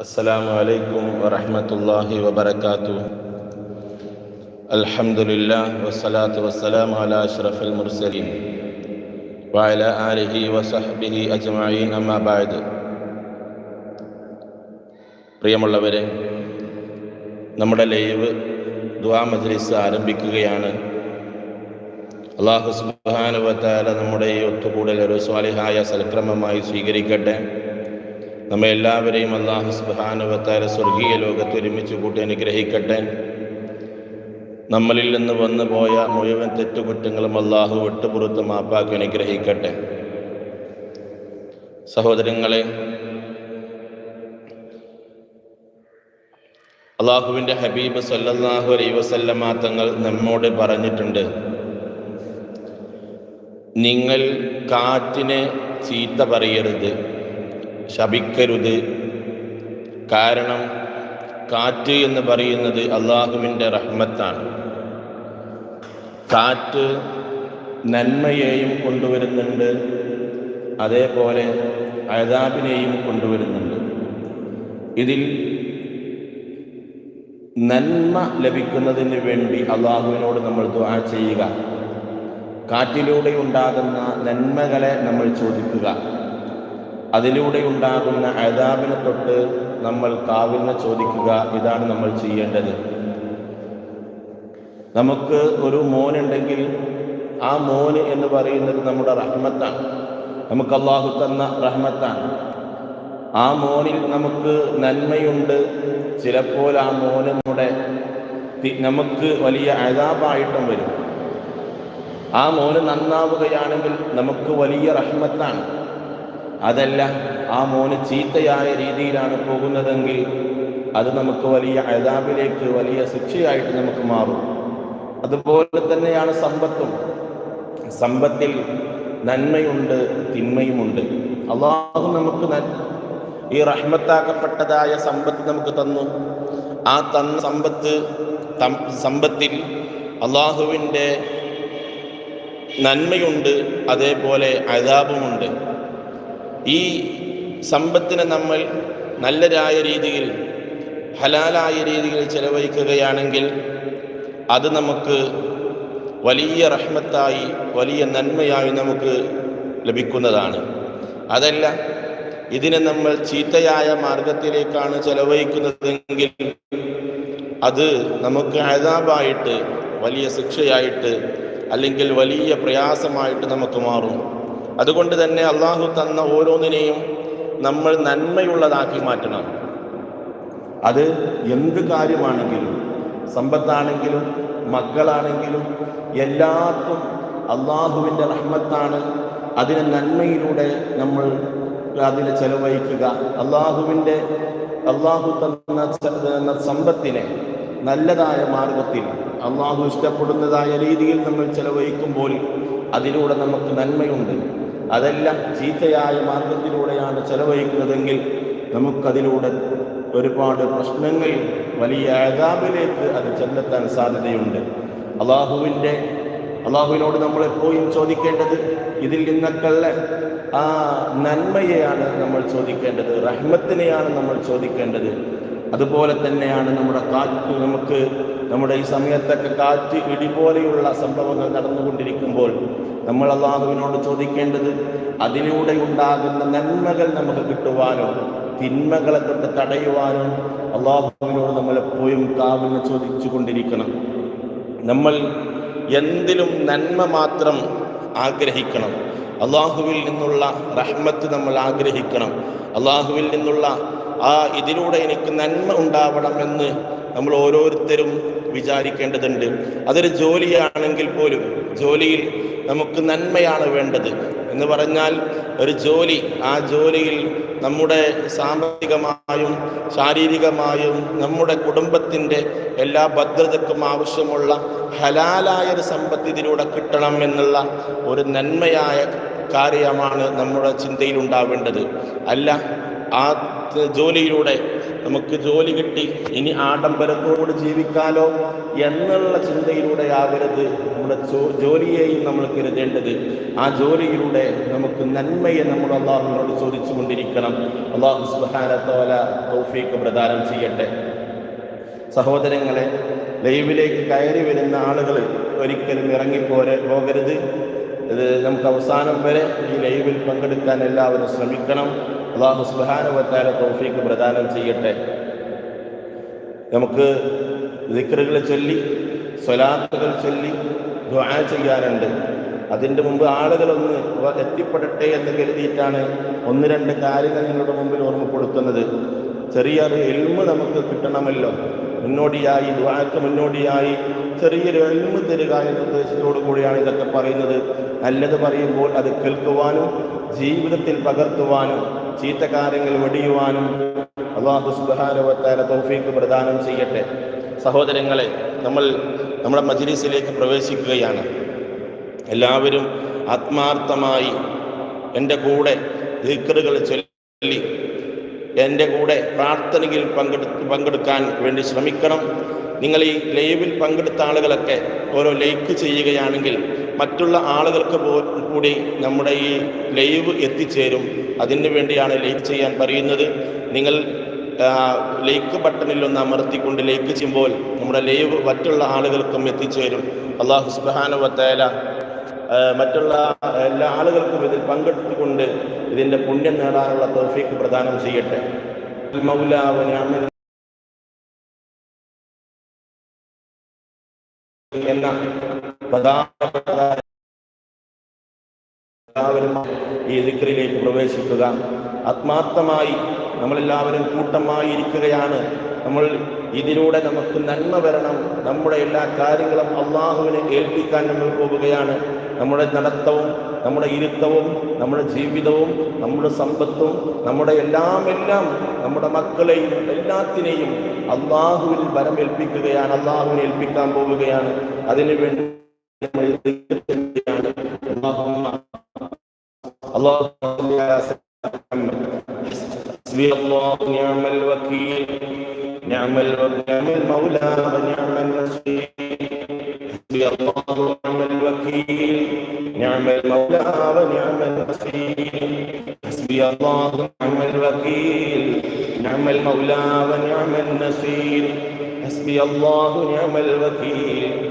السلام عليكم ورحمة الله وبركاته الحمد لله والصلاة والسلام على أشرف المرسلين وعلى آله وصحبه أجمعين أما بعد പ്രിയമുള്ളവരെ നമ്മുടെ ലൈവ് ദ്വാ മജ്ലിസ് ആരംഭിക്കുകയാണ് അള്ളാഹു സുബാനുവത്താല നമ്മുടെ ഈ ഒത്തുകൂടൽ ഒരു സ്വാലിഹായ സൽക്രമമായി സ്വീകരിക്കട്ടെ നമ്മെ എല്ലാവരെയും അള്ളാഹു സുബാനുവത്താല സ്വർഗീയ ലോകത്ത് ഒരുമിച്ച് കൂട്ടി അനുഗ്രഹിക്കട്ടെ. നമ്മളിൽ നിന്ന് വന്നു പോയ മുഴുവൻ തെറ്റുകുറ്റങ്ങളും അള്ളാഹു വിട്ടുപുറത്ത് മാപ്പാക്കി അനുഗ്രഹിക്കട്ടെ. സഹോദരങ്ങളെ അള്ളാഹുവിന്റെ ഹബീബ് സല്ലല്ലാഹു അലൈ വസല്ലമ തങ്ങൾ നമ്മോട് പറഞ്ഞിട്ടുണ്ട് നിങ്ങൾ കാറ്റിനെ ചീത്ത പറയരുത്. ശപിക്കരുത്. കാരണം കാറ്റ് എന്ന് പറയുന്നത് അള്ളാഹുവിന്റെ റഹ്മത്താണ്. കാറ്റ് നന്മയെയും കൊണ്ടുവരുന്നുണ്ട്. അതേപോലെ അഴതാബിനെയും കൊണ്ടുവരുന്നുണ്ട്. ഇതിൽ നന്മ ലഭിക്കുന്നതിന് വേണ്ടി അള്ളാഹുവിനോട് നമ്മൾ ദുആ ചെയ്യുക. കാറ്റിലൂടെ ഉണ്ടാകുന്ന നന്മകളെ നമ്മൾ ചോദിക്കുക. അതിലൂടെ ഉണ്ടാകുന്ന അതാബിനെ തൊട്ട് നമ്മൾ കാവിലിനെ ചോദിക്കുക ഇതാണ് നമ്മൾ ചെയ്യേണ്ടത്. നമുക്ക് ഒരു മോനുണ്ടെങ്കിൽ ആ മോന് എന്ന് പറയുന്നത് നമ്മുടെ റഹ്മത്താണ്. നമുക്ക് അള്ളാഹു തന്ന റഹ്മത്താണ്. ആ മോനിൽ നമുക്ക് നന്മയുണ്ട്. ചിലപ്പോൾ ആ മോന് നമ്മുടെ നമുക്ക് വലിയ അതാപായിട്ടും വരും. ആ മോന് നന്നാവുകയാണെങ്കിൽ നമുക്ക് വലിയ റഹ്മത്താണ്. അതല്ല ആ മോന് ചീത്തയായ രീതിയിലാണ് പോകുന്നതെങ്കിൽ അത് നമുക്ക് വലിയ അഴതാബിലേക്ക് വലിയ ശിക്ഷയായിട്ട് നമുക്ക് മാറും. അതുപോലെ തന്നെയാണ് സമ്പത്തും. സമ്പത്തിൽ നന്മയുണ്ട് തിന്മയുമുണ്ട്. അള്ളാഹു നമുക്ക് ഈ റഹ്മത്താക്കപ്പെട്ടതായ സമ്പത്ത് നമുക്ക് തന്നു. ആ തന്ന സമ്പത്ത് സമ്പത്തിൽ അള്ളാഹുവിന്റെ നന്മയുണ്ട് അതേപോലെ അതാപമുണ്ട് ഈ സമ്പത്തിനെ നമ്മൾ നല്ലതായ രീതിയിൽ ഹലാലായ രീതിയിൽ ചെലവഴിക്കുകയാണെങ്കിൽ അത് നമുക്ക് വലിയ റഹ്മത്തായി വലിയ നന്മയായി നമുക്ക് ലഭിക്കുന്നതാണ്. അതല്ല ഇതിനെ നമ്മൾ ചീത്തയായ മാർഗത്തിലേക്കാണ് ചെലവഴിക്കുന്നതെങ്കിൽ അത് നമുക്ക് അഴതാബായിട്ട് വലിയ ശിക്ഷയായിട്ട് അല്ലെങ്കിൽ വലിയ പ്രയാസമായിട്ട് നമുക്ക് മാറും. അതുകൊണ്ട് തന്നെ അള്ളാഹു തന്ന ഓരോന്നിനെയും നമ്മൾ നന്മയുള്ളതാക്കി മാറ്റണം. അത് എന്ത് കാര്യമാണെങ്കിലും സമ്പത്താണെങ്കിലും മക്കളാണെങ്കിലും എല്ലാവർക്കും അള്ളാഹുവിന്റെ റഹ്മത്താണ്. അതിനെ നന്മയിലൂടെ നമ്മൾ അതിനെ ചെലവഴിക്കുക. അള്ളാഹുവിന്റെ അള്ളാഹു തന്ന സമ്പത്തിനെ നല്ലതായ മാർഗത്തിൽ അള്ളാഹു ഇഷ്ടപ്പെടുന്നതായ രീതിയിൽ നമ്മൾ ചെലവഴിക്കുമ്പോൾ അതിലൂടെ നമുക്ക് നന്മയുണ്ട്. അതെല്ലാം ചീത്തയായ മാർഗത്തിലൂടെയാണ് ചെലവഴിക്കുന്നതെങ്കിൽ നമുക്കതിലൂടെ ഒരുപാട് പ്രശ്നങ്ങൾ വലിയ അഴകാബിലേക്ക് അത് ചെന്നെത്താൻ സാധ്യതയുണ്ട്. അള്ളാഹുവിന്റെ അള്ളാഹുവിനോട് നമ്മൾ എപ്പോഴും ചോദിക്കേണ്ടത് ഇതിൽ നിന്നൊക്കെയുള്ള ആ നന്മയെയാണ് നമ്മൾ ചോദിക്കേണ്ടത് റഹ്മത്തിനെയാണ് നമ്മൾ ചോദിക്കേണ്ടത്. അതുപോലെ തന്നെയാണ് നമ്മുടെ കാറ്റ് നമുക്ക് നമ്മുടെ ഈ സമയത്തൊക്കെ കാറ്റ് ഇടി പോലെയുള്ള സംഭവങ്ങൾ നടന്നുകൊണ്ടിരിക്കുമ്പോൾ നമ്മൾ അള്ളാഹുവിനോട് ചോദിക്കേണ്ടത് അതിലൂടെ ഉണ്ടാകുന്ന നന്മകൾ നമുക്ക് കിട്ടുവാനോ തിന്മകളെ തൊട്ട് തടയുവാനോ അള്ളാഹുവിനോട് നമ്മൾ എപ്പോഴും കാവിന് ചോദിച്ചു കൊണ്ടിരിക്കണം നമ്മൾ എന്തിലും നന്മ മാത്രം ആഗ്രഹിക്കണം. അള്ളാഹുവിൽ നിന്നുള്ള റഹ്മത്ത് നമ്മൾ ആഗ്രഹിക്കണം. അള്ളാഹുവിൽ നിന്നുള്ള ആ ഇതിലൂടെ എനിക്ക് നന്മ ഉണ്ടാവണമെന്ന് നമ്മൾ ഓരോരുത്തരും വിചാരിക്കേണ്ടതുണ്ട്. അതൊരു ജോലിയാണെങ്കിൽ പോലും ജോലിയിൽ നമുക്ക് നന്മയാണ് വേണ്ടത്. എന്ന് പറഞ്ഞാൽ ഒരു ജോലി ആ ജോലിയിൽ നമ്മുടെ സാമ്പത്തികമായും ശാരീരികമായും നമ്മുടെ കുടുംബത്തിന്റെ എല്ലാ ഭദ്രതക്കും ആവശ്യമുള്ള ഹലാലായ ഒരു സമ്പത്ത് ഇതിലൂടെ കിട്ടണം എന്നുള്ള ഒരു നന്മയായ കാര്യമാണ് നമ്മുടെ ചിന്തയിൽ ഉണ്ടാവേണ്ടത് അല്ല ആ ജോലിയിലൂടെ നമുക്ക് ജോലി കിട്ടി. ഇനി ആഡംബരത്തോട് ജീവിക്കാലോ എന്നുള്ള ചിന്തയിലൂടെ ആകരുത് നമ്മുടെ ജോലിയെയും നമ്മൾ കരുതേണ്ടത് ആ ജോലിയിലൂടെ നമുക്ക് നന്മയെ നമ്മൾ അള്ളാഹുവിനോട് ചോദിച്ചു കൊണ്ടിരിക്കണം അള്ളാഹു സുഹാനത്തോല തൗഫീക്ക് പ്രദാനം ചെയ്യട്ടെ. സഹോദരങ്ങളെ ലൈവിലേക്ക് കയറി വരുന്ന ആളുകൾ ഒരിക്കലും ഇറങ്ങിപ്പോരെ പോകരുത്. ഇത് നമുക്ക് അവസാനം വരെ ഈ ലൈവിൽ പങ്കെടുക്കാൻ എല്ലാവരും ശ്രമിക്കണം. അള്ളാഹു സുബാനുവത്താല തോഫീക്ക് പ്രദാനം ചെയ്യട്ടെ. നമുക്ക് ദിക്കറുകൾ ചൊല്ലി സ്വലാത്തുകൾ ചൊല്ലി ദ്വാ ചെയ്യാനുണ്ട്. അതിന്റെ മുമ്പ് ആളുകളൊന്ന് എത്തിപ്പെടട്ടെ എന്ന് കരുതിയിട്ടാണ് ഒന്ന് രണ്ട് കാര്യങ്ങൾ നിങ്ങളുടെ മുമ്പിൽ ഓർമ്മപ്പെടുത്തുന്നത്. ചെറിയൊരു എൽമ് നമുക്ക് കിട്ടണമല്ലോ. മുന്നോടിയായി ദ്വാക്ക് മുന്നോടിയായി ചെറിയൊരു എൽമ് തരിക എന്ന ഉദ്ദേശത്തോടു കൂടിയാണ് ഇതൊക്കെ പറയുന്നത്. നല്ലത് പറയുമ്പോൾ അത് കേൾക്കുവാനും ജീവിതത്തിൽ പകർത്തുവാനും ചീത്ത കാര്യങ്ങൾ വെടിയുവാനും അള്ളാഹു സുബാനുവത്താല തൗഫീക്ക് പ്രദാനം ചെയ്യട്ടെ. സഹോദരങ്ങളെ നമ്മൾ നമ്മുടെ മജ്ലിസിലേക്ക് പ്രവേശിക്കുകയാണ്. എല്ലാവരും ആത്മാർത്ഥമായി എന്റെ കൂടെ ദീക്കറുകൾ ചൊല്ലി എന്റെ കൂടെ പ്രാർത്ഥനയിൽ പങ്കെടുത്ത് പങ്കെടുക്കാൻ വേണ്ടി ശ്രമിക്കണം. നിങ്ങൾ ഈ ലൈവിൽ പങ്കെടുത്ത ആളുകളൊക്കെ ഓരോ ലൈക്ക് ചെയ്യുകയാണെങ്കിൽ മറ്റുള്ള ആളുകൾക്ക് കൂടി നമ്മുടെ ഈ ലൈവ് എത്തിച്ചേരും. അതിനു വേണ്ടിയാണ് ലൈക്ക് ചെയ്യാൻ പറയുന്നത്. നിങ്ങൾ ലൈക്ക് ബട്ടണിൽ ഒന്ന് അമർത്തിക്കൊണ്ട് ലൈക്ക് ചെയ്യുമ്പോൾ നമ്മുടെ ലൈവ് മറ്റുള്ള ആളുകൾക്കും എത്തിച്ചേരും. അള്ളാഹു സുബാനുവത്തേല മറ്റുള്ള എല്ലാ ആളുകൾക്കും ഇതിൽ പങ്കെടുത്തുകൊണ്ട് ഇതിന്റെ പുണ്യം നേടാനുള്ള തോഫീക്ക് പ്രദാനം ചെയ്യട്ടെ. എന്ന എല്ലാവരും ഈ പ്രവേശിക്കുക. ആത്മാർത്ഥമായി നമ്മളെല്ലാവരും കൂട്ടമായി ഇരിക്കുകയാണ് നമ്മൾ ഇതിലൂടെ നമുക്ക് നന്മ വരണം. നമ്മുടെ എല്ലാ കാര്യങ്ങളും അള്ളാഹുവിനെ ഏൽപ്പിക്കാൻ നമ്മൾ പോവുകയാണ്. നമ്മുടെ നടത്തവും നമ്മുടെ ഇരുത്തവും നമ്മുടെ ജീവിതവും നമ്മുടെ സമ്പത്തും നമ്മുടെ എല്ലാം എല്ലാം നമ്മുടെ മക്കളെയും എല്ലാത്തിനെയും അള്ളാഹുവിൽ വരമേൽപ്പിക്കുകയാണ്. അള്ളാഹുവിനെ ഏൽപ്പിക്കാൻ പോവുകയാണ്. അതിനുവേണ്ടി اللهم اللهم يا محمد حسبي الله ونعم الوكيل نعم نعم المولى ونعم النصير حسبي الله ونعم الوكيل نعم المولى ونعم النصير حسبي الله ونعم الوكيل نعم المولى ونعم النصير حسبي الله ونعم الوكيل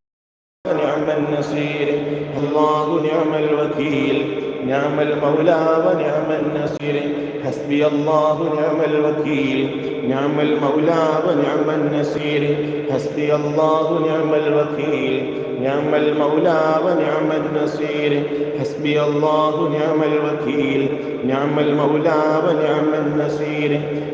ونعم النصير. الله نعم الوكيل نعم المولى ونعم النصير. حسبي الله نعم الوكيل نعم المولى ونعم النصير. حسبي الله نعم الوكيل نعم المولى ونعم النصير. حسبي الله نعم الوكيل نعم المولى ونعم النصير.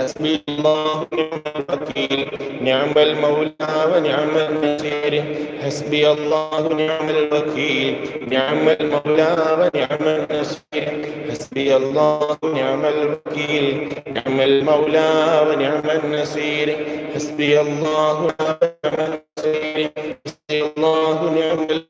حسبي الله نعم الوكيل نعم المولى ونعم النصير حسبي الله نعم الوكيل نعم المولى ونعم النصير حسبي الله نعم الوكيل نعم المولى ونعم النصير حسبي الله نعم النصير حسبي الله نعم الوكيل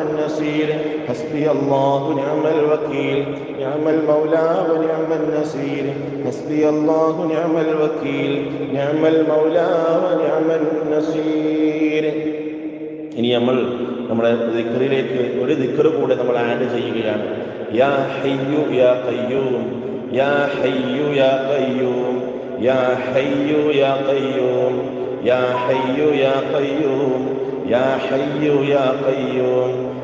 النصير حسبي الله نعم الوكيل نعم المولى ونعم النصير حسبي الله نعم الوكيل نعم المولى ونعم النصير ഇനി നമ്മൾ നമ്മുടെ ദിക്കറിലേക്ക് ഒരു ദിക്കറ് കൂടെ നമ്മൾ ആഡ് ചെയ്യുകയാണ് യാ ഹയ്യു യാ ഖയ്യൂം യാ ഹയ്യു യാ ഖയ്യൂം يا حي يا قيوم يا حي يا قيوم يا حي يا قيوم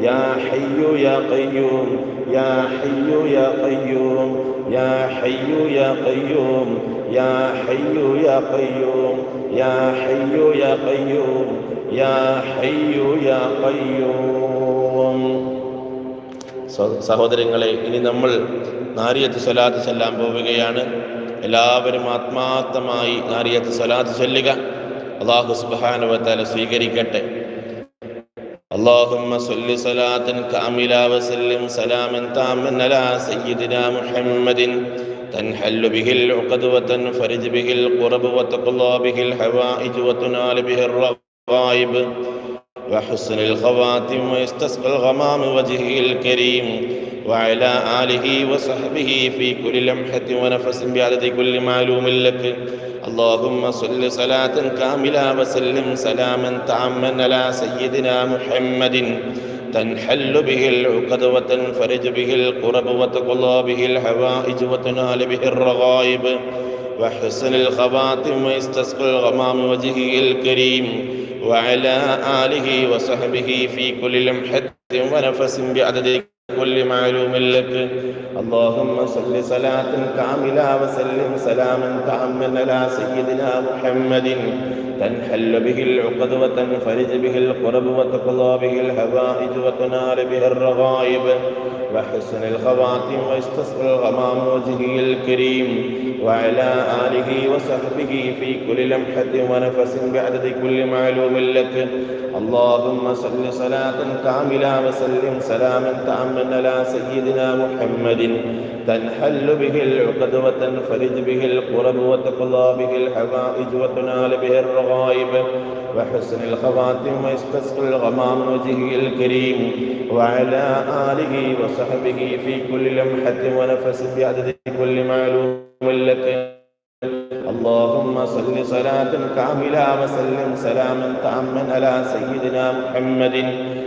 يا حي يا قيوم يا حي يا قيوم يا حي يا قيوم يا حي يا قيوم يا حي يا قيوم يا حي يا قيوم സഹോദരങ്ങളെ ഇനി നമ്മൾ നാരിയത്ത് സ്വലാത്ത് ചെല്ലാൻ പോവുകയാണ് എല്ലാവരും ആത്മാർത്ഥമായി നാരിയത്ത് സ്വലാത്ത് ചൊല്ലുക അള്ളാഹു സുബാനുവത്താല സ്വീകരിക്കട്ടെ اللهم صل صلاة كاملة وسلم سلاما تاما على سيدنا محمد. تنحل به العقد وتنفرج به القرب وتقضى به الحوائج وتنال به الرغائب. وحسن الخواتم ويستسقى الغمام وجهه الكريم. وعلى آله وصحبه في كل لمحة ونفس بعدد كل معلوم لك. اللهم صل صلاة كاملة وسلم سلاما تاما على سيدنا محمد. تنحل به العقد وتنفرج به القرب وتقضى به الحوائج وتنال به الرغائب. وحسن الخواتم ويستسقى الغمام وجهه الكريم. وعلى آله وصحبه في كل لمحة ونفس بعدد كل معلوم لك اللهم صل صلاة كاملة وسلم سلاما تاما على سيدنا محمد تنحل به العقد وتنفرج به القرب وتقضى به الحوائج وتنال به الرغائب. وحسن الخواتم ويستسقى الغمام وجهه الكريم. وعلى آله وصحبه في كل لمحة ونفس بعدد كل معلوم لك. اللهم صل صلاة كاملة وسلم سلاما تاما على سيدنا محمد. تنحل به العقد وتنفرج به القرب وتقضى به الحوائج وتنال به الرغائب. وحسن الخواتم ويستسقى الغمام وجهه الكريم وعلى آله وصحبه في كل لمحة ونفس بعدد كل معلوم لك اللهم صل صلاة كاملة وسلم سلاما تاما على سيدنا محمد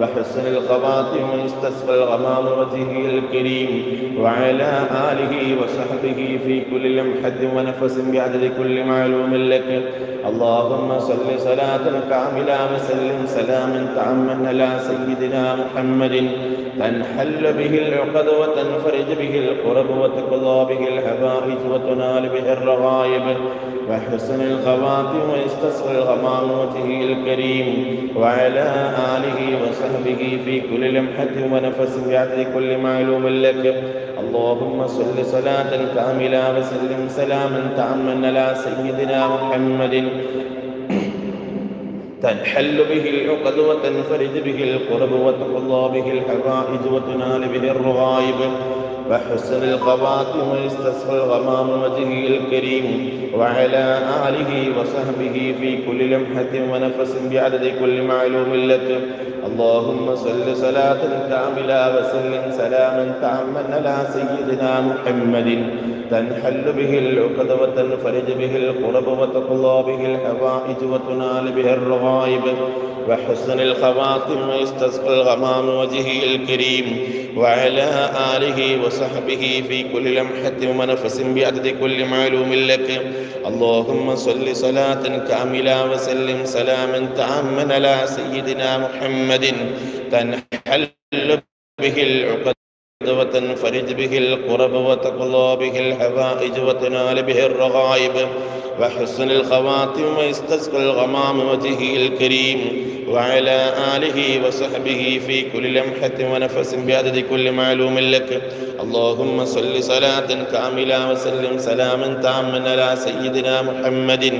وحسن الخواتم ويستسقى الغمام وجهه الكريم وعلى آله وصحبه في كل لمحة ونفس بعدد كل معلوم لك. اللهم صل صلاة كاملة وسلم سلاما تعما على سيدنا محمد. تنحل به العقد وتنفرج به القرب وتقضى به الحبائج وتنال به الرغائب. وحسن الخواتم ويستسقى الغمام وجهه الكريم وعلى آله وصحبه في كل لمحة ونفس بعدد كل معلوم لك. اللهم صل صلاة كاملة وسلم سلاما تعما على سيدنا محمد. تنحل به العقد وتنفرج به القرب وتقضى به الحوائج وتنال به الرغائب. وحسن الخواتم ويستسقى الغمام وجهه الكريم وعلى آله وصحبه في كل لمحة ونفس بعدد كل معلوم لك اللهم صل صلاة كاملة وسلم سلاما تعما على سيدنا محمد تنحل به العقد وتنفرج به القرب وتقضى به الحوائج وتنال به الرغائب وحسن الخواتم ويستسقى الغمام وجهه الكريم وعلى آله وصحبه في كل لمحة ونفس بعدد كل معلوم لك اللهم صل صلاة كاملة وسلم سلاما تعاما على سيدنا محمد تنحل به العقد وتنفرج به القرب وتقضى به الحوائج وتنال به الرغائب وحسن الخواتم ويستسقى الغمام وجهه الكريم وعلى آله وصحبه في كل لمحة ونفس بعدد كل معلوم لك اللهم صل صلاة كاملة وسلم سلاما تاما على سيدنا محمد.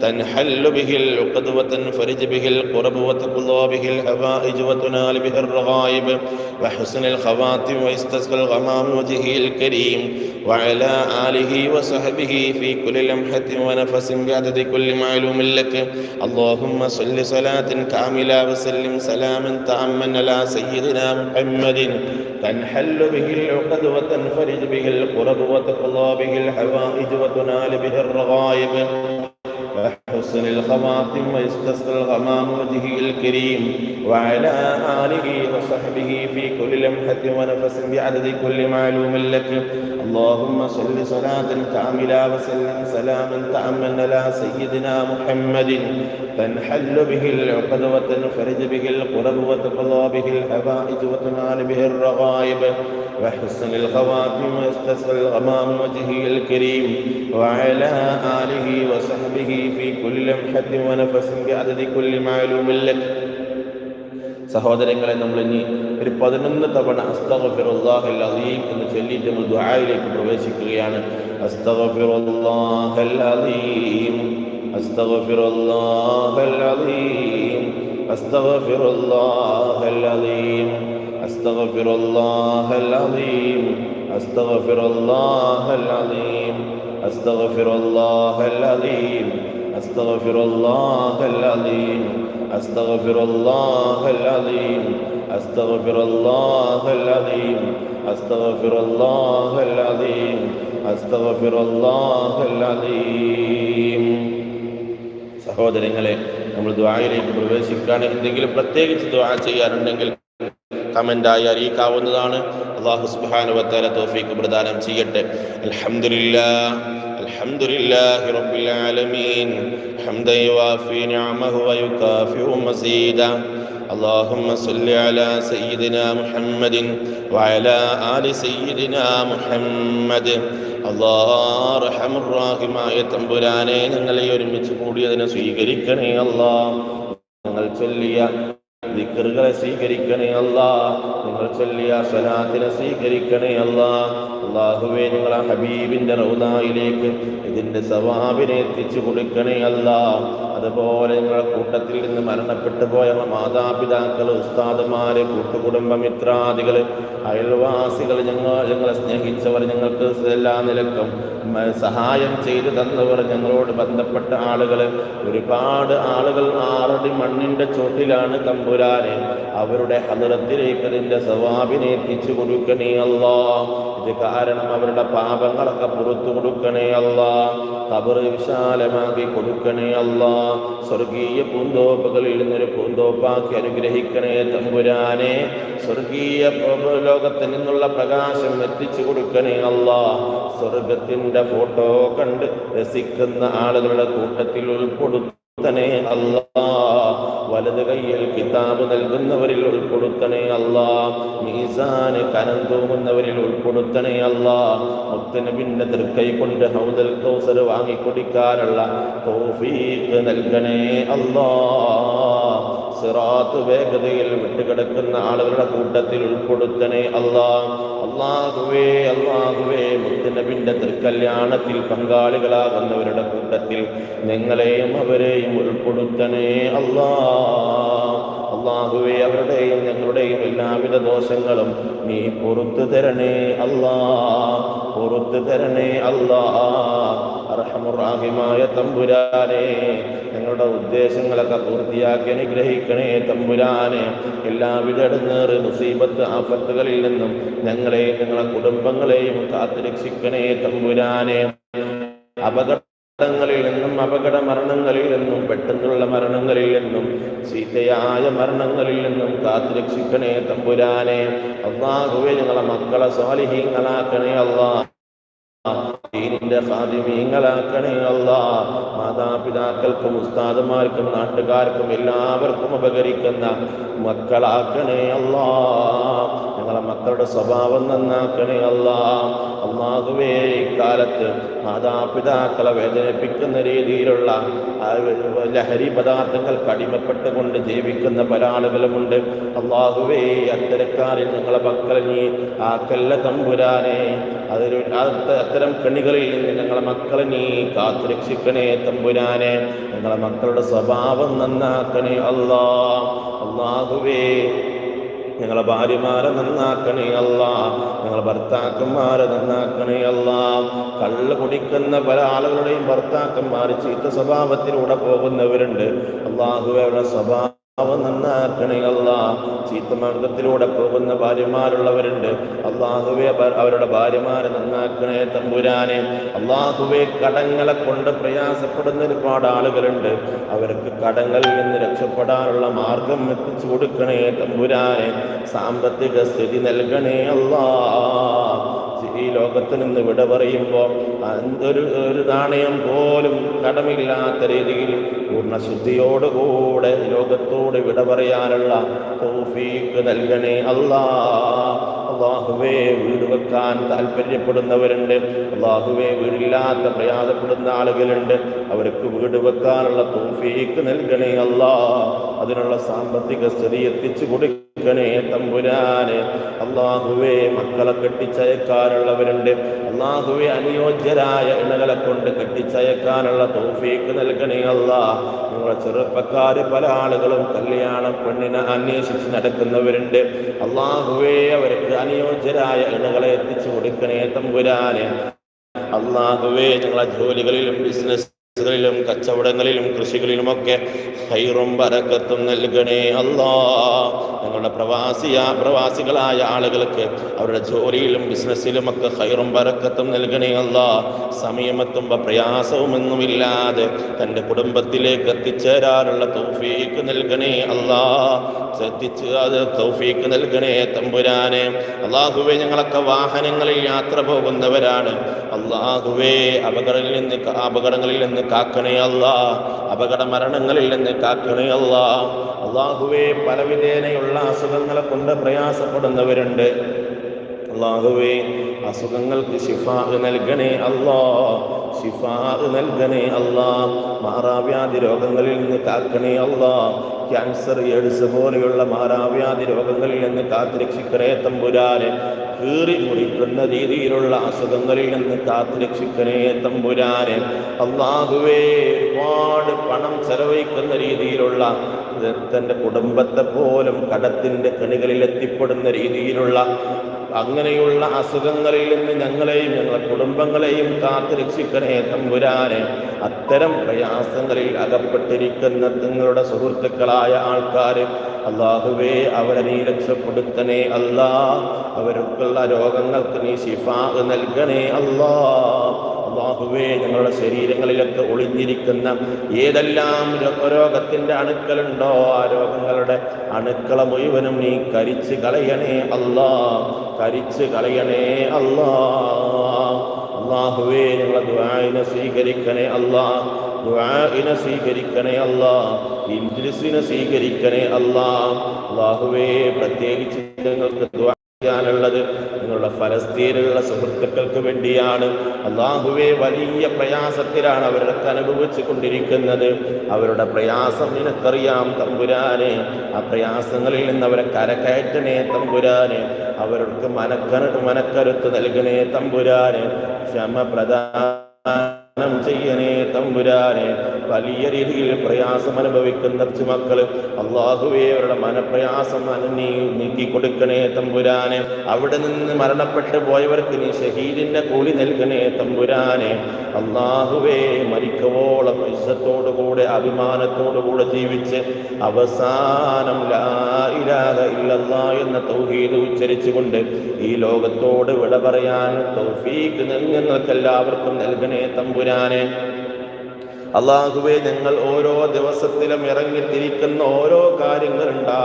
تنحل به العقد وتنفرج به القرب وتقضى به الحوائج وتنال به الرغائب. وحسن الخواتم ويستسقى الغمام وجهه الكريم. وعلى آله وصحبه في كل لمحة ونفس بعدد كل معلوم لك. اللهم صل صلاة كاملة وسلم سلاما تاما على سيدنا محمد. تنحل به العقد وتنفرج به القرب وتقضى به الحوائج وتنال به الرغائب. وحسن الخواتم ويستسقى الغمام وجهه الكريم وعلى آله وصحبه في كل لمحة ونفس بعدد كل معلوم لك اللهم صل صلاة كاملة وسلم سلاما تعما على سيدنا محمد تنحل به العقد وتنفرج به القرب وتقضى به الحوائج وتنال به الرغائب وحسن الخواتم ويستسقى الغمام وجهه الكريم وعلى آله وصحبه في كل لمحة ونفس بعدد كل معلوم لك സഹോദരങ്ങളെ നമ്മൾ ഇനി ഒരു പതിനൊന്ന് തവണ അസ്തഗഫിറുല്ലാഹൽ അലീം എന്ന് ചൊല്ലിയിട്ട് നമ്മൾ ദുആയിലേക്ക് പ്രവേശിക്കുകയാണ് അസ്തഗഫിറുല്ലാഹൽ അലീം അസ്തഗഫിറുല്ലാഹൽ അലീം അസ്തഗഫിറുല്ലാഹൽ അലീം അസ്തഗഫിറുല്ലാഹൽ അലീം അസ്തഗഫിറുല്ലാഹൽ അലീം അസ്തഗഫിറുല്ലാഹൽ അലീം അസ്തഗഫിറുല്ലാഹൽ അലീം أستغفر الله العظيم أستغفر الله العظيم أستغفر الله العظيم أستغفر الله العظيم സഹോദരങ്ങളെ നമ്മൾ ദ്വായിലേക്ക് പ്രവേശിക്കുകയാണ് എന്തെങ്കിലും പ്രത്യേകിച്ച് ദ്വാ ചെയ്യാനുണ്ടെങ്കിൽ കമൻ്റായി അറിയിക്കാവുന്നതാണ് അള്ളാഹു സുബാനുവത്താല തോഫീക്ക് പ്രദാനം ചെയ്യട്ടെ അൽഹംദുലില്ലാ الحمد لله رب العالمين حمدا يوافي نعمه ويكافئ مزيدا اللهم صل على سيدنا محمد وعلى آل سيدنا محمد അള്ളാഹമായ തമ്പുരാനെ ഞങ്ങളെ ഒരുമിച്ച് കൂടിയതിനെ സ്വീകരിക്കണേ അല്ലാ ഞങ്ങൾ ചൊല്ലിയ ദിക്കറുകളെ സ്വീകരിക്കണേ അല്ല. നിങ്ങൾ ചൊല്ലിയ സലാത്തിനെ സ്വീകരിക്കണേ അല്ല. അള്ളാഹുവേ നിങ്ങൾ ആ ഹബീബിന്റെ റൗദായിലേക്ക് ഇതിന്റെ സവാബിനെ എത്തിച്ചു കൊടുക്കണേ അല്ല. അതുപോലെ നിങ്ങളുടെ കൂട്ടത്തിൽ നിന്ന് മരണപ്പെട്ടു പോയ മാതാപിതാക്കൾ ഉസ്താദുമാര് കൂട്ടുകുടുംബ മിത്രാദികൾ അയൽവാസികൾ ഞങ്ങൾ ഞങ്ങളെ സ്നേഹിച്ചവർ ഞങ്ങൾക്ക് എല്ലാ നിലക്കും സഹായം ചെയ്തു തന്നവർ ഞങ്ങളോട് ബന്ധപ്പെട്ട ആളുകൾ ഒരുപാട് ആളുകൾ ആറടി മണ്ണിന്റെ ചോട്ടിലാണ് തമ്പുരാനെ. അവരുടെ ഹലറത്തിലേക്ക് അതിന്റെ സവാബിനെ എത്തിച്ചു കൊടുക്കണേ അല്ല. ഇത് കാരണം അവരുടെ പാപങ്ങളൊക്കെ പുറത്തു കൊടുക്കണേ അല്ല. കബറ് വിശാലമാക്കി കൊടുക്കണേ അല്ല. സ്വർഗീയ പൂന്തോപ്പുകളിൽ നിന്നൊരു പൂന്തോപ്പാക്കി അനുഗ്രഹിക്കണേ തമ്പുരാനെ. സ്വർഗീയ ലോകത്തിൽ നിന്നുള്ള പ്രകാശം എത്തിച്ചു കൊടുക്കണേ അല്ല. സ്വർഗത്തിന്റെ ഫോട്ടോ കണ്ട് രസിക്കുന്ന ആളുകളുടെ കൂട്ടത്തിൽ ഉൾപ്പെടുത്തണേ അല്ലാ. വലത് കയ്യിൽ കിതാബ് നൽകുന്നവരിൽ ഉൾപ്പെടുത്തണേ അല്ലാ. മീസാന് കനം തൂങ്ങുന്നവരിൽ ഉൾപ്പെടുത്തണേ അല്ലാ. പിന്നെ തൃക്കൈ കൊണ്ട് ഹൗദൽ കൗസർ വാങ്ങിക്കൊടുക്കാനുള്ള തൗഫീഖ് നൽകണേ അല്ലാ. സിറാത്ത് വേഗതയിൽ വിട്ടുകിടക്കുന്ന ആളുകളുടെ കൂട്ടത്തിൽ ഉൾപ്പെടുത്തണേ അല്ലാ. അള്ളാഹുവേ അള്ളാഹുവേ മുത്തുനബിന്റെ തൃക്കല്യാണത്തിൽ പങ്കാളികളാകുന്നവരുടെ കൂട്ടത്തിൽ ഞങ്ങളെയും അവരെയും ഉൾപ്പെടുത്തണേ അല്ലാ. അള്ളാഹുവേ അവരുടെയും ഞങ്ങളുടെയും എല്ലാവിധ ദോഷങ്ങളും നീ പുറത്തു തരണേ അല്ലാ. പുറത്തു തരണേ അല്ലാ. അർഹമുറാഹിമായ തമ്പുരാനെ ഞങ്ങളുടെ ഉദ്ദേശങ്ങളൊക്കെ പൂർത്തിയാക്കി അനുഗ്രഹിക്കണേ തമ്പുരാനെ. എല്ലാവിധ ഇടങ്ങേറ് മുസീബത്ത് ആഫത്തുകളിൽ നിന്നും ഞങ്ങളെ ഞങ്ങളെ കുടുംബങ്ങളെയും കാത്തുരക്ഷിക്കണേ തമ്പുരാനെ. അപകടങ്ങളിൽ നിന്നും അപകട മരണങ്ങളിൽ നിന്നും പെട്ടെന്നുള്ള മരണങ്ങളിൽ നിന്നും ചീത്തയായ മരണങ്ങളിൽ നിന്നും കാത്തുരക്ഷിക്കണേ തമ്പുരാനെ. അള്ളാഹുവെ ഞങ്ങളെ മക്കളെ സ്വാലിഹീങ്ങളാക്കണേ അള്ളാ. ദീനിന്റെ സാധ്യമീങ്ങളാക്കണേ അല്ല മാതാപിതാക്കൾക്കും ഉസ്താദുമാർക്കും നാട്ടുകാർക്കും എല്ലാവർക്കും ഉപകരിക്കുന്ന മക്കളാക്കണേ അല്ല ഞങ്ങളെ മക്കളുടെ സ്വഭാവം നന്നാക്കണേ അല്ല അള്ളാഹുവേ ഇക്കാലത്ത് മാതാപിതാക്കളെ വേദനിപ്പിക്കുന്ന രീതിയിലുള്ള ലഹരി പദാർത്ഥങ്ങൾക്ക് കടിമപ്പെട്ടുകൊണ്ട് ജീവിക്കുന്ന പല ആളുകളുമുണ്ട്. അള്ളാഹുവേ അത്തരക്കാരിൽ ഞങ്ങളെ മക്കളെ നീ ആക്കല്ല തമ്പുരാനെ അതൊരു അത്തരം കണികളിൽ നിന്ന് ഞങ്ങളെ മക്കളെ നീ കാത്തുരക്ഷിക്കണേ തമ്പുരാനെ. ഞങ്ങളെ മക്കളുടെ സ്വഭാവം നന്നാക്കണേ അല്ലാ. അള്ളാഹുവേ ഞങ്ങളെ ഭാര്യമാരെ നന്നാക്കണേ അല്ല. ഞങ്ങളെ ഭർത്താക്കന്മാരെ നന്നാക്കണേ അല്ല. കള്ള് കുടിക്കുന്ന പല ആളുകളുടെയും ഭർത്താക്കന്മാർ ചീത്ത സ്വഭാവത്തിലൂടെ പോകുന്നവരുണ്ട്. അള്ളാഹുവയുടെ സ്വഭാവം അവൻ നന്നാക്കണേ അല്ല. ചീത്ത മാർഗത്തിലൂടെ പോകുന്ന ഭാര്യമാരുള്ളവരുണ്ട്. അള്ളാഹുവെ അവരുടെ ഭാര്യമാരെ നന്നാക്കണേ തമ്പുരാനെ. അള്ളാഹുവെ കടങ്ങളെ കൊണ്ട് പ്രയാസപ്പെടുന്ന ഒരുപാട് ആളുകളുണ്ട്. അവർക്ക് കടങ്ങളിൽ നിന്ന് രക്ഷപ്പെടാനുള്ള മാർഗം എത്തിച്ചു കൊടുക്കണേ തമ്പുരാനെ. സാമ്പത്തിക സ്ഥിതി നൽകണേ അല്ലാ. ഈ ലോകത്ത് നിന്ന് വിട പറയുമ്പോൾ ഒരു ഒരു നാണയം പോലും കടമില്ലാത്ത രീതിയിൽ പൂർണശുദ്ധിയോടുകൂടെ ലോകത്തോട് വിട പറയാനുള്ള തോഫീക്ക് നൽകണേ അല്ലാ അള്ളാഹുവേ വീട് വെക്കാൻ താല്പര്യപ്പെടുന്നവരുണ്ട്. അള്ളാഹുവേ വീടില്ലാത്ത പ്രയാസപ്പെടുന്ന ആളുകളുണ്ട്. അവർക്ക് വീട് വെക്കാനുള്ള തോഫീക്ക് നൽകണേ അല്ലാ അതിനുള്ള സാമ്പത്തിക സ്ഥിതി എത്തിച്ചു കൊടുക്കണേ തമ്പുരാന് അള്ളാഹുവേ മക്കളെ കെട്ടിച്ചയക്കാനുള്ളവരുണ്ട്. അള്ളാഹുവെ അനുയോജ്യരായ ഇണകളെ കൊണ്ട് കെട്ടിച്ചയക്കാനുള്ള തോഫീക്ക് നൽകണേ അല്ല നിങ്ങളെ ചെറുപ്പക്കാര് പല ആളുകളും കല്യാണ പെണ്ണിനെ അന്വേഷിച്ച് നടക്കുന്നവരുണ്ട്. അള്ളാഹുവേ അവർക്ക് അനുയോജ്യരായ ഇണകളെ എത്തിച്ചു കൊടുക്കണേ തമ്പുരാനെ. അള്ളാഹുവേ ഞങ്ങളെ ജോലികളിലും ബിസിനസ് ിലും കച്ചവടങ്ങളിലും കൃഷികളിലുമൊക്കെ ഹൈറും പരക്കത്തും നൽകണേ അല്ലാ. ഞങ്ങളുടെ പ്രവാസിയ പ്രവാസികളായ ആളുകൾക്ക് അവരുടെ ജോലിയിലും ബിസിനസ്സിലും ഒക്കെ ഹൈറും പരക്കത്തും നൽകണേ അല്ലാ. സമയമെത്തുമ്പോൾ പ്രയാസവുമൊന്നുമില്ലാതെ തന്റെ കുടുംബത്തിലേക്ക് എത്തിച്ചേരാനുള്ള തൗഫീക്ക് നൽകണേ അല്ലാ. എത്തിച്ച് അത് തൗഫീക്ക് നൽകണേ തമ്പുരാനെ. അള്ളാഹുവെ ഞങ്ങളൊക്കെ വാഹനങ്ങളിൽ യാത്ര പോകുന്നവരാണ്. അള്ളാഹുവേ അപകടങ്ങളിൽ നിന്ന് അപകടങ്ങളിൽ നിന്ന് കാക്കണേ അല്ല. അപകട മരണങ്ങളിൽ നിന്ന് കാക്കണയല്ല അള്ളാഹുവേ പലവിധേനയുള്ള അസുഖങ്ങളെ കൊണ്ട് പ്രയാസപ്പെടുന്നവരുണ്ട്. അള്ളാഹുവേ അസുഖങ്ങൾക്ക് ശിഫാ നൽകണേ അല്ലാ. ശിഫാ നൽകണേ അല്ലാ. മാറാവ്യാധി രോഗങ്ങളിൽ നിന്ന് കാക്കണേ അല്ലാ. ക്യാൻസർ എയ്ഡ്സ് പോലെയുള്ള മാറാവ്യാധി രോഗങ്ങളിൽ നിന്ന് കാത്തുരക്ഷിക്കണേ തമ്പുരാനെ. കീറി മുറിക്കുന്ന രീതിയിലുള്ള അസുഖങ്ങളിൽ നിന്ന് കാത്തുരക്ഷിക്കണേ തമ്പുരാനെ. അള്ളാഹുവേ ഒരുപാട് പണം ചെലവഴിക്കുന്ന രീതിയിലുള്ള തന്റെ കുടുംബത്തെ പോലും കടത്തിന്റെ കണികളിൽ എത്തിപ്പെടുന്ന രീതിയിലുള്ള അങ്ങനെയുള്ള അസുഖങ്ങളിൽ നിന്ന് ഞങ്ങളെയും ഞങ്ങളുടെ കുടുംബങ്ങളെയും കാത്തു രക്ഷിക്കണേ തമ്പുരാനെ. അത്തരം പ്രയാസങ്ങളിൽ അകപ്പെട്ടിരിക്കുന്ന നിങ്ങളുടെ സുഹൃത്തുക്കളായ ആൾക്കാർ അള്ളാഹുവേ അവരെ നീ രക്ഷപ്പെടുത്തണേ അല്ലാ അവർക്കുള്ള രോഗങ്ങൾക്ക് നീ ശിഫാ നൽകണേ അല്ലാ അള്ളാഹുവേ ഞങ്ങളുടെ ശരീരങ്ങളിലൊക്കെ ഒളിഞ്ഞിരിക്കുന്ന ഏതെല്ലാം രോഗത്തിന്റെ അണുക്കളുണ്ടോ ആ രോഗങ്ങളുടെ അണുക്കളെ മുഴുവനും നീ കരിച്ച് കളയണേ അല്ലാ. കരിച്ച് കളയണേ അല്ലാ. അള്ളാഹുവേ ഞങ്ങളെ ദ്വായിനെ സ്വീകരിക്കണേ അല്ലാ. ദ്വാഇനെ സ്വീകരിക്കണേ അല്ലാ. ഇൻദ്രിസിനെ സ്വീകരിക്കണേ അല്ലാ. അള്ളാഹുവേ പ്രത്യേകിച്ച് ഞങ്ങൾക്ക് ദ്വാ ചെയ്യാനുള്ളത് നിങ്ങളുടെ ഫലസ്തീനിലുള്ള സുഹൃത്തുക്കൾക്ക് വേണ്ടിയാണ്. അള്ളാഹുവെ വലിയ പ്രയാസത്തിലാണ് അവരൊക്കെ അനുഭവിച്ചു കൊണ്ടിരിക്കുന്നത് അവരുടെ പ്രയാസം നിനക്കറിയാം തമ്പുരാനെ. ആ പ്രയാസങ്ങളിൽ നിന്ന് അവരെ കരകയറ്റണേ തമ്പുരാനെ. അവർക്ക് മനക്കര മനക്കരുത്ത് നൽകണേ തമ്പുരാനെ. ക്ഷമ പ്രദാനം ചെയ്യണേ തമ്പുരാനെ. വലിയ രീതിയിൽ പ്രയാസം അനുഭവിക്കുന്ന മക്കൾ അള്ളാഹുവേ അവരുടെ മനപ്രയാസം നീ നീക്കി കൊടുക്കണേ തമ്പുരാനെ. അവിടെ നിന്ന് മരണപ്പെട്ടു പോയവർക്ക് നീ ഷഹീദിന്റെ കൂലി നൽകണേ തമ്പുരാനെ. അള്ളാഹുവേ മരിക്കവോളം വിശ്വത്തോടുകൂടെ അഭിമാനത്തോടുകൂടെ ജീവിച്ച് അവസാനം എന്ന തൗഹീദ് ഉച്ചരിച്ചുകൊണ്ട് ഈ ലോകത്തോട് വിട പറയാൻ ഞങ്ങൾക്ക് എല്ലാവർക്കും നൽകണേ തമ്പുരാനെ. അള്ളാഹുവെ ഞങ്ങൾ ഓരോ ദിവസത്തിലും ഇറങ്ങിത്തിരിക്കുന്ന ഓരോ കാര്യങ്ങളുണ്ടാ.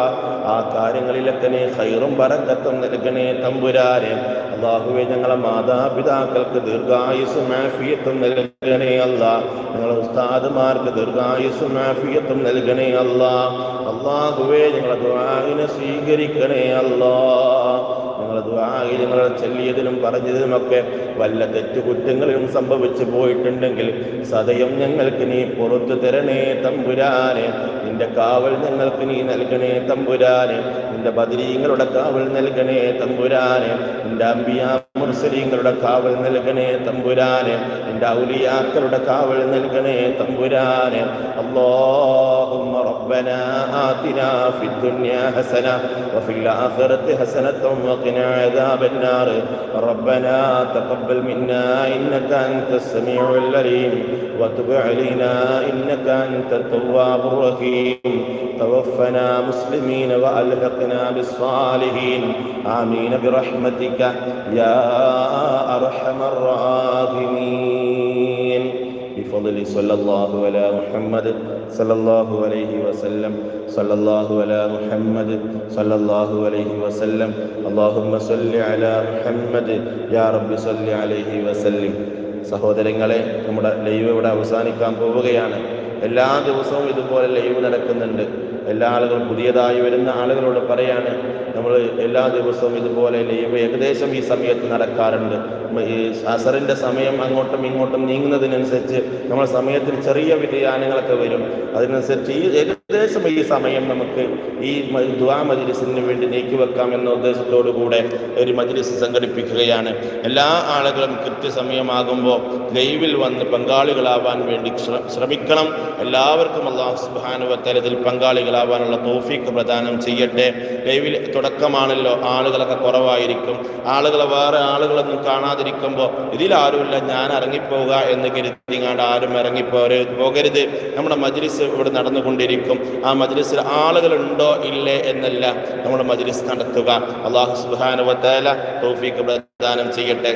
ആ കാര്യങ്ങളിലൊക്കെ ഹൈറും പറക്കത്തും നൽകണേ തമ്പുരാനെ. അള്ളാഹുവെ ഞങ്ങളെ മാതാപിതാക്കൾക്ക് ദീർഘായുസും ആഫിയത്തും നൽകണേ അല്ല. ഞങ്ങളെ ഉസ്താദുമാർക്ക് ദീർഘായുസും ആഫിയത്തും നൽകണേ അല്ല. അള്ളാഹുവെ ഞങ്ങളെ ദ്വാവിനെ സ്വീകരിക്കണേ അല്ലാ. ഞങ്ങൾ ദ്വായി ഞങ്ങൾ ചൊല്ലിയതിനും പറഞ്ഞതിനുമൊക്കെ വല്ല തെറ്റുകുറ്റങ്ങളിലും സംഭവിച്ചു പോയിട്ടുണ്ടെങ്കിൽ സദയം ഞങ്ങൾക്ക് നീ പുറത്തു തരണേ തമ്പുരാനെ. നിന്റെ കാവൽ ഞങ്ങൾക്ക് നീ നൽകണേ തമ്പുരാനെ. നിന്റെ ബദരീങ്ങളുടെ കാവൽ നൽകണേ തമ്പുരാനെ നിന്റെ അമ്പിയ മുർസലീങ്ങളുടെ കാവൽ നൽകണേ തമ്പുരാനെ നിന്റെ ഔലിയാക്കളുടെ കാവൽ നൽകണേ തമ്പുരാനെ اللهم ربنا آتنا في الدنيا حسنة وفي الآخرة حسنة وقنا عذاب النار ربنا تقبل منا إنك أنت السميع العليم وتب علينا إنك أنت التواب الرحيم توفنا مسلمين وألحقنا بالصالحين آمين برحمتك يا أرحم الراحمين بفضل صلى الله على محمد صلى الله عليه وسلم صلى الله على محمد صلى الله عليه وسلم اللهم صل على محمد يا رب صل عليه وسلم സഹോദരങ്ങളെ നമ്മുടെ ലൈവ് ഇവിടെ അവസാനിക്കാൻ പോവുകയാണ് എല്ലാ ദിവസവും ഇതുപോലെ ലൈവ് നടക്കുന്നുണ്ട് എല്ലാ ആളുകളും പുതിയതായി വരുന്ന ആളുകളോട് പറയാണ് നമ്മൾ എല്ലാ ദിവസവും ഇതുപോലെ ഏകദേശം ഈ സമയത്ത് നടക്കാറുണ്ട്. അസറിന്റെ സമയം അങ്ങോട്ടും ഇങ്ങോട്ടും നീങ്ങുന്നതിനനുസരിച്ച് നമ്മൾ സമയത്തിൽ ചെറിയ വ്യതിയാനങ്ങളൊക്കെ വരും. അതിനനുസരിച്ച് ഈ ഏകദേശം ഈ സമയം നമുക്ക് ഈ ദുവാ മജ്ലിസിന് വേണ്ടി നീക്കിവെക്കാം എന്ന ഉദ്ദേശത്തോടു കൂടെ ഒരു മജ്ലിസ് സംഘടിപ്പിക്കുകയാണ്. എല്ലാ ആളുകളും കൃത്യസമയമാകുമ്പോൾ ലൈവിൽ വന്ന് പങ്കാളികളാവാൻ വേണ്ടി ശ്രമിക്കണം. എല്ലാവർക്കും അള്ളാഹു സുബാനുവത്തലത്തിൽ പങ്കാളികളാവാനുള്ള തോഫീക്ക് പ്രദാനം ചെയ്യട്ടെ. ലൈവിൽ തുടക്കമാണല്ലോ ആളുകളൊക്കെ കുറവായിരിക്കും. ആളുകളെ വേറെ ആളുകളൊന്നും കാണാതിരിക്കുമ്പോൾ ഇതിലാരുമില്ല ഞാൻ ഇറങ്ങിപ്പോവുക എന്ന് കരുതി ആരും ഇറങ്ങിപ്പോകരുത് പോകരുത്. നമ്മുടെ മജ്ലിസ് ഇവിടെ നടന്നുകൊണ്ടിരിക്കും. ആ മജ്ലിസിൽ ആളുകളുണ്ടോ ഇല്ലേ എന്നല്ല നമ്മൾ മജ്ലിസ് നടത്തുക. അള്ളാഹു സുബാനുവത്തല തോഫീക്ക് പ്രദാനം ചെയ്യട്ടെ.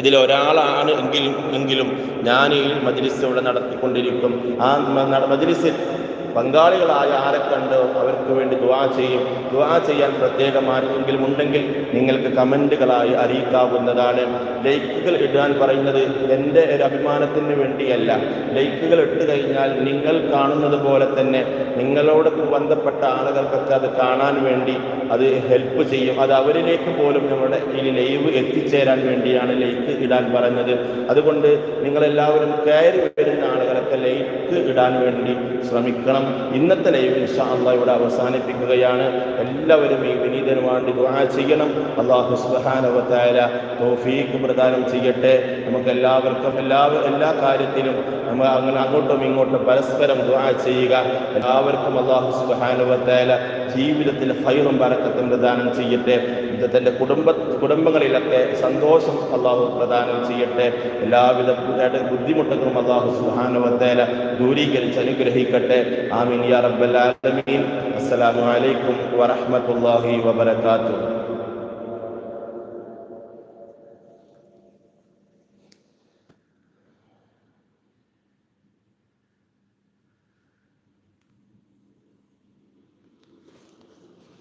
ഇതിൽ ഒരാളാണ് എങ്കിലും എങ്കിലും ഞാൻ ഈ മജ്ലിസ് ഇവിടെ നടത്തിക്കൊണ്ടിരിക്കും. ആ മജ്ലിസിൽ പങ്കാളികളായ ആരെ കണ്ട് അവർക്ക് വേണ്ടി ദുവാ ചെയ്യും. ദുവാ ചെയ്യാൻ പ്രത്യേകം ആർക്കെങ്കിലും ഉണ്ടെങ്കിൽ നിങ്ങൾക്ക് കമന്റുകളായി അറിയിക്കാവുന്നതാണ്. ലൈക്കുകൾ ഇടാൻ പറയുന്നത് എന്റെ ഒരു അഭിമാനത്തിന് വേണ്ടിയല്ല. ലൈക്കുകൾ ഇട്ട് കഴിഞ്ഞാൽ നിങ്ങൾ കാണുന്നത് പോലെ തന്നെ നിങ്ങളോട് ബന്ധപ്പെട്ട ആളുകൾക്കൊക്കെ അത് കാണാൻ വേണ്ടി അത് ഹെൽപ്പ് ചെയ്യും. അത് അവരിലേക്ക് പോലും നമ്മുടെ ഈ ലൈവ് എത്തിച്ചേരാൻ വേണ്ടിയാണ് ലൈക്ക് ഇടാൻ പറഞ്ഞത് അതുകൊണ്ട് നിങ്ങളെല്ലാവരും കയറി വരുന്ന ലൈക്ക് ഇടാൻ വേണ്ടി ശ്രമിക്കണം. ഇന്നത്തെ ലൈവ് ഇൻഷാ ഇവിടെ അവസാനിപ്പിക്കുകയാണ്. എല്ലാവരും ഈ വിനീതന് വേണ്ടി ദുആ ചെയ്യണം. അള്ളാഹു സുഹാനവത്തായ തോഫീക്ക് പ്രദാനം ചെയ്യട്ടെ. നമുക്ക് എല്ലാവർക്കും എല്ലാ എല്ലാ കാര്യത്തിലും നമ്മൾ അങ്ങനെ അങ്ങോട്ടും ഇങ്ങോട്ടും പരസ്പരം ദുആ ചെയ്യുക. എല്ലാവർക്കും അള്ളാഹു സുഹാനവത്തായ ജീവിതത്തിൽ ഫൈറും പരക്കത്തും പ്രദാനം ചെയ്യട്ടെ. തന്റെ കുടുംബ കുടുംബങ്ങളിലൊക്കെ സന്തോഷം അള്ളാഹു പ്രദാനം ചെയ്യട്ടെ. എല്ലാവിധ ബുദ്ധിമുട്ടുകളും അള്ളാഹു സുഹാനുവത്തേല ദൂരീകരിച്ച് അനുഗ്രഹിക്കട്ടെ. ആമീൻ യാ റബ്ബൽ ആലമീൻ. അസ്സലാമു അലൈക്കും വറഹ്മത്തുള്ളാഹി വബറകാതുഹു.